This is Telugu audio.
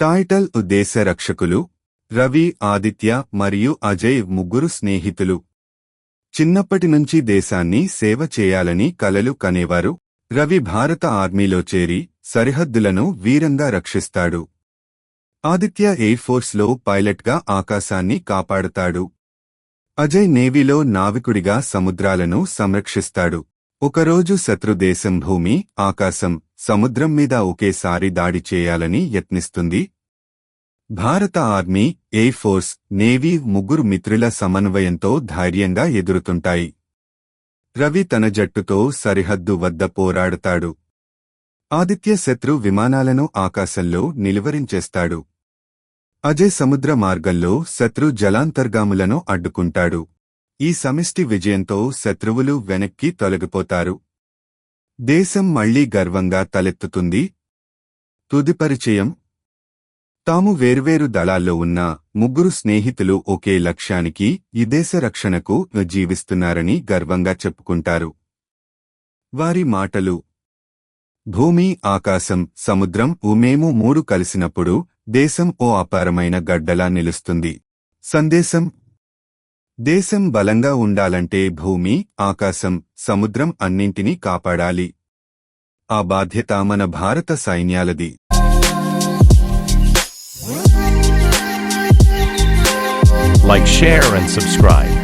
టైటల్ ఉద్దేశ రక్షకులు రవి ఆదిత్య మరియు అజయ్ ముగ్గురు స్నేహితులు. చిన్నప్పటి నుంచి దేశాన్ని సేవ చేయాలని కలలు కనేవారు. రవి భారత ఆర్మీలో చేరి సరిహద్దులను వీరంగా రక్షిస్తాడు. ఆదిత్య ఎయిర్ ఫోర్స్లో పైలట్గా ఆకాశాన్ని కాపాడుతాడు. అజయ్ నేవీలో నావికుడిగా సముద్రాలను సంరక్షిస్తాడు. ఒకరోజు శత్రుదేశం భూమి ఆకాశం సముద్రం మీద ఒకేసారి దాడి చేయాలని యత్నిస్తుంది. భారత ఆర్మీ ఎయిర్ ఫోర్స్ నేవీ ముగ్గురు మిత్రుల సమన్వయంతో ధైర్యంగా ఎదురుతుంటాయి. రవి తన జట్టుతో సరిహద్దు వద్ద పోరాడతాడు. ఆదిత్య శత్రు విమానాలను ఆకాశంలో నిలువరించేస్తాడు. అజయ్ సముద్ర మార్గంలో శత్రు జలాంతర్గాములను అడ్డుకుంటాడు. ఈ సమిష్టి విజయంతో శత్రువులు వెనక్కి తొలగిపోతారు. దేశం మళ్ళీ గర్వంగా తలెత్తుతుంది. తుది పరిచయం. తాము వేర్వేరు దళాల్లో ఉన్న ముగ్గురు స్నేహితులు ఒకే లక్ష్యానికి ఈ దేశ రక్షణకు జీవిస్తున్నారని గర్వంగా చెప్పుకుంటారు. వారి మాటలు. భూమి ఆకాశం సముద్రం ఉమేము మూడు కలిసినప్పుడు దేశం ఓ అపారమైన గడ్డలా నిలుస్తుంది. సందేశం దేశం బలంగా ఉండాలంటే భూమి ఆకాశం సముద్రం అన్నింటినీ కాపాడాలి. ఆ బాధ్యత మన భారత సైన్యాలది. Like share and subscribe